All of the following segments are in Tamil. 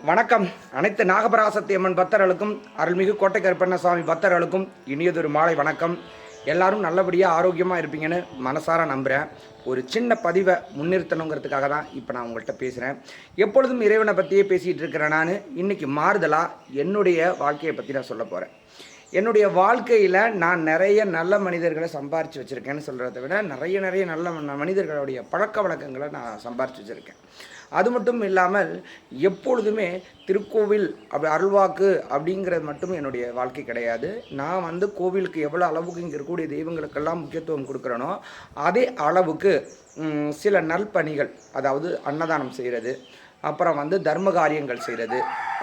வணக்கம். அனைத்து நாகபராசக்தி அம்மன் பக்தர்களுக்கும் அருள்மிகு கோட்டை கருப்பண்ணசாமி பக்தர்களுக்கும் இனியதொரு மாலை வணக்கம். எல்லாரும் நல்லபடியாக ஆரோக்கியமாக இருப்பீங்கன்னு மனசார நம்புகிறேன் ஒரு சின்ன பதிவை முன்னிறுத்தணுங்கிறதுக்காக தான் இப்போ நான் உங்கள்கிட்ட பேசுகிறேன் எப்பொழுதும் இறைவனை பற்றியே பேசிகிட்டு இருக்கிறேன் நான். இன்றைக்கி மாறுதலாக என்னுடைய வாழ்க்கையை பற்றி நான் சொல்ல போகிறேன் என்னுடைய வாழ்க்கையில் நான் நிறைய நல்ல மனிதர்களை சம்பாரித்து வச்சுருக்கேன்னு சொல்கிறத விட நிறைய நிறைய நல்ல ம- மனிதர்களுடைய பழக்க வழக்கங்களை நான் சம்பாரித்து வச்சுருக்கேன். அது மட்டும் இல்லாமல் எப்பொழுதுமே திருக்கோவில் அப்படி அருள்வாக்கு அப்படிங்கிறது மட்டும் என்னுடைய வாழ்க்கை கிடையாது. நான் வந்து கோவிலுக்கு எவ்வளோ அளவுக்கு இங்கே இருக்கக்கூடிய தெய்வங்களுக்கெல்லாம் முக்கியத்துவம் கொடுக்குறேனோ அதே அளவுக்கு சில நல்பணிகள் அதாவது அன்னதானம் செய்கிறது அப்புறம் வந்து தர்ம காரியங்கள் செய்கிறது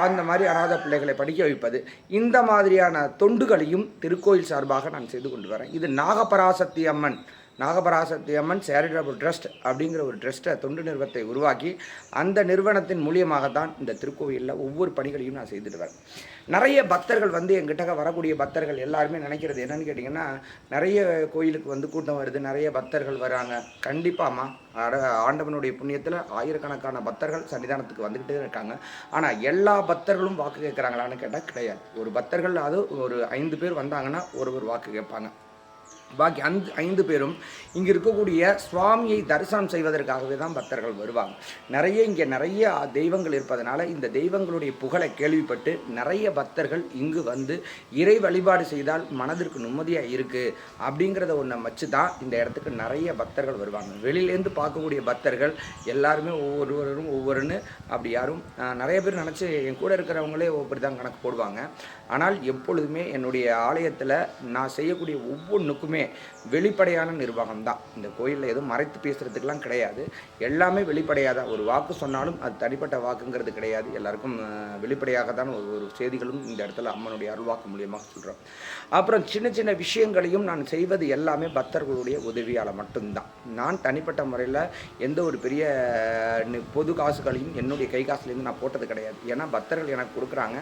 அந்த மாதிரி அனாத பிள்ளைகளை படிக்க வைப்பது. இந்த மாதிரியான தொண்டுகளையும் திருக்கோயில் சார்பாக நான் செய்து கொண்டு வரேன். இது நாகபராசக்தி அம்மன் நாகபராசக்தி அம்மன் சேரிட்டபிள் ட்ரஸ்ட் அப்படிங்கிற ஒரு ட்ரஸ்ட்டை தொண்டு நிறுவனத்தை உருவாக்கி அந்த நிறுவனத்தின் மூலியமாகத்தான் இந்த திருக்கோயிலில் ஒவ்வொரு பணிகளையும் நான் செய்துட்டு வரேன். நிறைய பக்தர்கள் வந்து எங்கிட்ட வரக்கூடிய பக்தர்கள் எல்லாருமே நினைக்கிறது என்னன்னு கேட்டிங்கன்னா நிறைய கோயிலுக்கு வந்து கூட்டம் வருது நிறைய பக்தர்கள் வராங்க. கண்டிப்பாம்மா ஆண்டவனுடைய புண்ணியத்தில் ஆயிரக்கணக்கான பக்தர்கள் சன்னிதானத்துக்கு வந்துக்கிட்டே இருக்காங்க. ஆனால் எல்லா பக்தர்களும் வாக்கு கேட்குறாங்களான்னு கேட்டால் கிடையாது. ஒரு பக்தர்கள் அது ஒரு ஐந்து பேர் வந்தாங்கன்னா ஒருவர் வாக்கு கேட்பாங்க. பாக்கி அந்த ஐந்து பேரும் இங்கே இருக்கக்கூடிய சுவாமியை தரிசனம் செய்வதற்காகவே தான் பக்தர்கள் வருவாங்க. நிறைய இங்கே நிறைய தெய்வங்கள் இருப்பதனால இந்த தெய்வங்களுடைய புகழை கேள்விப்பட்டு நிறைய பக்தர்கள் இங்கு வந்து இறை வழிபாடு செய்தால் மனதிற்கு நிம்மதியாக இருக்குது அப்படிங்கிறத ஒன்றை வச்சு தான் இந்த இடத்துக்கு நிறைய பக்தர்கள் வருவாங்க. வெளியிலேருந்து பார்க்கக்கூடிய பக்தர்கள் எல்லாருமே ஒவ்வொருவரும் ஒவ்வொருன்னு அப்படி யாரும் நிறைய பேர் நினச்சி என் கூட இருக்கிறவங்களே ஒவ்வொரு தான் கணக்கு போடுவாங்க. ஆனால் எப்பொழுதுமே என்னுடைய ஆலயத்தில் நான் செய்யக்கூடிய ஒவ்வொன்றுக்குமே வெளிப்படையான நிர்வாகம் தான் இந்த கோயிலில் எதுவும் மறைத்து பேசுகிறதுக்கெலாம் கிடையாது. எல்லாமே வெளிப்படையாக ஒரு வாக்கு சொன்னாலும் அது தனிப்பட்ட வாக்குங்கிறது கிடையாது. எல்லாருக்கும் வெளிப்படையாக தான் ஒரு ஒரு செய்திகளும் இந்த இடத்துல அம்மனுடைய அருள்வாக்கு மூலியமாக சொல்கிறோம் அப்புறம் சின்ன சின்ன விஷயங்களையும் நான் செய்வது எல்லாமே பக்தர்களுடைய உதவியால் மட்டும்தான். நான் தனிப்பட்ட முறையில் எந்த ஒரு பெரிய பொது காசு காசுகளையும் என்னுடைய கை காசுலேருந்து நான் போட்டது கிடையாது. ஏன்னா பக்தர்கள் எனக்கு கொடுக்குறாங்க.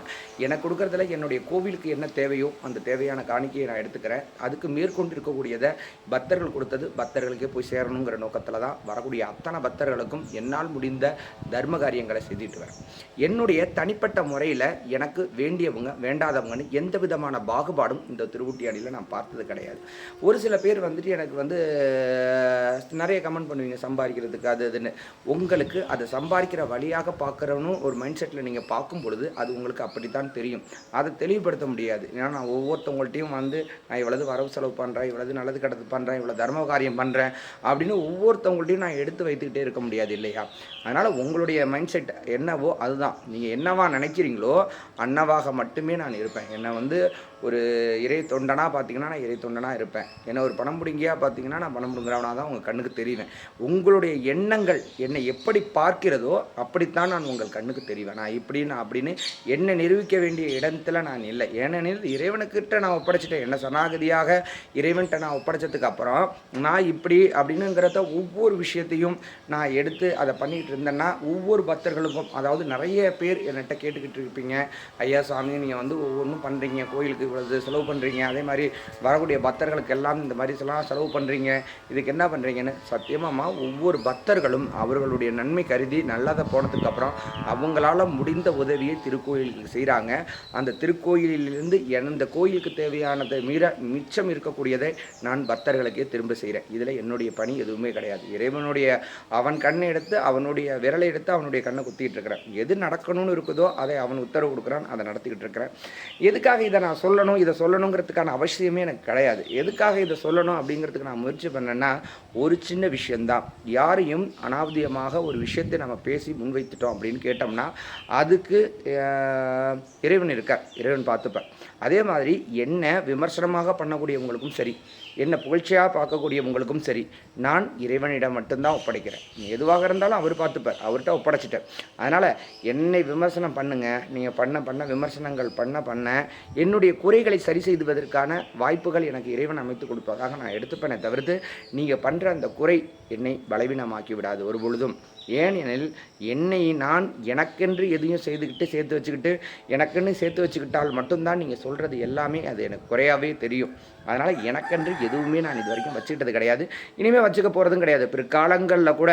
எனக்கு கொடுக்குறதுல என்னுடைய கோவிலுக்கு என்ன தேவையோ அந்த தேவையான காணிக்கையை நான் எடுத்துக்கிறேன். அதுக்கு மேற்கொண்டு இருக்கக்கூடியதை பக்தர்கள் கொடுத்தது பக்தர்களுக்கே போய் சேரணுங்கிற நோக்கத்தில் தான் வரக்கூடிய அத்தனை பக்தர்களுக்கும் என்னால் முடிந்த தர்ம காரியங்களை செஞ்சுட்டு வரேன். என்னுடைய தனிப்பட்ட முறையில் எனக்கு வேண்டியவங்க வேண்டாதவங்கன்னு எந்த விதமான பாகுபாடும் இந்த திருவுட்டியாடியில் நான் பார்த்தது கிடையாது. ஒரு சில பேர் வந்துட்டு எனக்கு வந்து நிறைய கமெண்ட் பண்ணுவீங்க சம்பாதிக்கிறதுக்கு அது இதுன்னு. உங்களுக்கு அதை சம்பாதிக்கிற வழியாக பார்க்குறவனும் ஒரு மைண்ட் செட்டில் நீங்கள் பார்க்கும் பொழுது அது உங்களுக்கு அப்படித்தான் தெரியும். அதை தெளிவுபடுத்த முடியாது. ஏன்னா நான் ஒவ்வொருத்தவங்கள்ட்டையும் வந்து நான் இவ்வளவு வரவு செலவு பண்ணுறேன் இவ்வளவு நல்லது கடத்து பண்ணுறேன் இவ்வளோ தர்ம காரியம் பண்ணுறேன் அப்படின்னு ஒவ்வொருத்தவங்கள்ட்டையும் நான் எடுத்து வைத்துக்கிட்டே இருக்க முடியாது இல்லையா? அதனால் உங்களுடைய மைண்ட் செட் என்னவோ அதுதான். நீங்கள் என்னவா நினைக்கிறீங்களோ அன்னவாக மட்டுமே நான் இருப்பேன். என்னை வந்து ஒரு இறை தொண்டனாக பார்த்தீங்கன்னா நான் இறை தொண்டனாக இருப்பேன். என்னை ஒரு பணம் பிடுங்கியா பார்த்தீங்கன்னா நான் பணம் பிடுங்குறவனாக தான் உங்கள் கண்ணுக்கு தெரியுவேன் உங்களுடைய எண்ணங்கள் என்னை எப்படி பார்க்கிறதோ அப்படித்தான் நான் உங்கள் கண்ணுக்கு தெரிவேன். நான் இப்படி நான் அப்படின்னு என்னை நிரூபிக்க வேண்டிய இடத்துல நான் இல்லை. ஏனெனில் இறைவனுக்கிட்ட நான் ஒப்படைச்சிட்டேன். என்ன சனாகதியாக இறைவன்கிட்ட நான் ஒப்படைச்சதுக்கு அப்புறம் நான் இப்படி அப்படின்னுங்கிறத ஒவ்வொரு விஷயத்தையும் நான் எடுத்து அதை பண்ணிகிட்டு இருந்தேன்னா ஒவ்வொரு பக்தர்களுக்கும் அதாவது நிறைய பேர் என்கிட்ட கேட்டுக்கிட்டு இருப்பீங்க. ஐயா சாமி நீங்கள் வந்து ஒவ்வொன்றும் பண்ணுறீங்க கோயிலுக்கு இவ்வளவு செலவு பண்ணுறீங்க அதே மாதிரி வரக்கூடிய பக்தர்களுக்கு எல்லாம் இந்த மாதிரி செலவு பண்ணுறீங்க இதுக்கு என்ன பண்ணுறீங்கன்னு சத்தியமாக ஒவ்வொரு பக்தர்களும் அவர்களுடைய நன்மை கருதி நல்ல நல்லதை போனதுக்கப்புறம் அவங்களால முடிந்த உதவியை திருக்கோயிலுக்கு செய்கிறாங்க அந்த திருக்கோயிலிருந்து எந்த கோயிலுக்கு தேவையானதை மீற மிச்சம் இருக்கக்கூடியதை நான் பக்தர்களுக்கே திரும்ப செய்கிறேன் இதில் என்னுடைய பணி எதுவுமே கிடையாது. இறைவனுடைய அவன் கண்ணை எடுத்து அவனுடைய விரலை எடுத்து அவனுடைய கண்ணை குத்திக்கிட்டு இருக்கிறேன். எது நடக்கணும்னு இருக்குதோ அதை அவன் உத்தரவு கொடுக்குறான். அதை நடத்திக்கிட்டு இருக்கிறேன். எதுக்காக இதை நான் சொல்லணும்? இதை சொல்லணுங்கிறதுக்கான அவசியமே எனக்கு கிடையாது. எதுக்காக இதை சொல்லணும் அப்படிங்கிறதுக்கு நான் முயற்சி பண்ணேன்னா ஒரு சின்ன விஷயந்தான் யாரையும் அனாவதியமாக ஒரு விஷயத்தை நம்ம பேசி முன்வைத்துட்டோம் அப்படின்னு கேட்டோம்னா அதுக்கு இறைவன் இருக்கார். இறைவன் பார்த்துப்பார். அதே மாதிரி என்ன விமர்சனமாக பண்ணக்கூடியவங்களுக்கும் சரி. என்னை புகழ்ச்சியாக பார்க்கக்கூடிய உங்களுக்கும் சரி நான் இறைவனிடம் மட்டும்தான் ஒப்படைக்கிறேன். எதுவாக இருந்தாலும் அவர் பார்த்துப்பார். அவர்கிட்ட ஒப்படைச்சிட்டேன். அதனால் என்னை விமர்சனம் பண்ணுங்கள் நீங்கள் பண்ண பண்ண விமர்சனங்கள் பண்ண பண்ண என்னுடைய குறைகளை சரி செய்துவதற்கான வாய்ப்புகள் எனக்கு இறைவன் அமைத்து கொடுப்பதாக நான் எடுத்துப்பேனே தவிர்த்து நீங்கள் பண்ணுற அந்த குறை என்னை பலவீனமாக்கி விடாது ஒரு பொழுதும். ஏனெனில் என்னை நான் எனக்கென்று எதையும் செய்துக்கிட்டு சேர்த்து வச்சுக்கிட்டு எனக்குன்னு சேர்த்து வச்சுக்கிட்டால் மட்டும்தான் நீங்கள் சொல்கிறது எல்லாமே அது எனக்கு குறையாகவே தெரியும். அதனால் எனக்கென்று எதுவுமே நான் இது வரைக்கும் வச்சுக்கிட்டது கிடையாது. இனிமேல் வச்சுக்க போகிறதும் கிடையாது. பிற்காலங்களில் கூட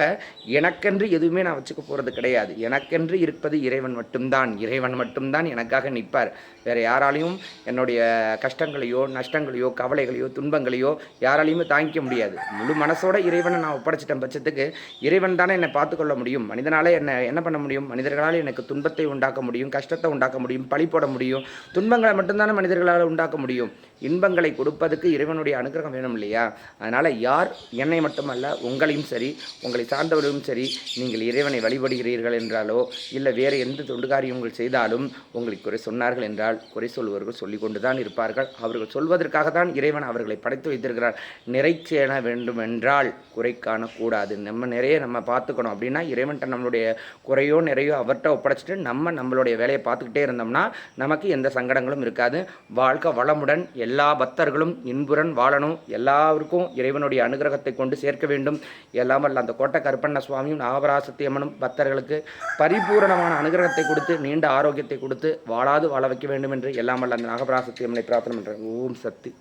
எனக்கென்று எதுவுமே நான் வச்சுக்க போகிறது கிடையாது. எனக்கென்று இருப்பது இறைவன் மட்டும்தான். இறைவன் மட்டும்தான் எனக்காக நிற்பார். வேறு யாராலையும் என்னுடைய கஷ்டங்களையோ நஷ்டங்களையோ கவலைகளையோ துன்பங்களையோ யாராலையுமே தாங்கிக்க முடியாது. முழு மனசோட இறைவனை நான் ஒப்படைச்சிட்டேன் பட்சத்துக்கு இறைவன் தானே என்னை பார்த்துக்கொள்ள முடியும். மனிதனால் என்ன என்ன பண்ண முடியும்? மனிதர்களால் எனக்கு துன்பத்தை உண்டாக்க முடியும் கஷ்டத்தை உண்டாக்க முடியும் பழி போட முடியும். துன்பங்களை மட்டும்தானே மனிதர்களால் உண்டாக்க முடியும். இன்பங்களை கொடு கொடுப்பதுக்கு இறைவனுடைய அனுகிரகம் வேணும் இல்லையா? அதனால் யார் என்னை மட்டுமல்ல உங்களையும் சரி உங்களை சார்ந்தவர்களும் சரி நீங்கள் இறைவனை வழிபடுகிறீர்கள் என்றாலோ இல்லை வேறு எந்த தொண்டு காரியங்கள் செய்தாலும் உங்களை குறை சொன்னார்கள் என்றால் குறை சொல்வர்கள் சொல்லிக் கொண்டு தான் இருப்பார்கள். அவர்கள் சொல்வதற்காக தான் இறைவன் அவர்களை படைத்து வைத்திருக்கிறார். நிறைச்சேன வேண்டும் என்றால் குறை காணக்கூடாது. நம்ம நிறைய நம்ம பார்த்துக்கணும். அப்படின்னா இறைவன்கிட்ட நம்மளுடைய குறையோ நிறையோ அவர்கிட்ட ஒப்படைச்சிட்டு நம்ம நம்மளுடைய வேலையை பார்த்துக்கிட்டே இருந்தோம்னா நமக்கு எந்த சங்கடங்களும் இருக்காது. வாழ்க்கை வளமுடன் எல்லா பக்தர்களும் இன்புடன் வாழணும். எல்லாருக்கும் இறைவனுடைய அனுகிரகத்தை கொண்டு சேர்க்க வேண்டும். எல்லாம் வல்ல அந்த கோட்டை கருப்பண்ண சுவாமியும் நாகபராசத்தியம்மனும் பக்தர்களுக்கு பரிபூரணமான அனுகிரகத்தை கொடுத்து நீண்ட ஆரோக்கியத்தை கொடுத்து வாழாது வாழ வைக்க வேண்டும் என்று எல்லாம் வல்ல அந்த நாகபராசத்தியம்மனை பிரார்த்தனை பண்ணுறேன் ஓம் சக்தி.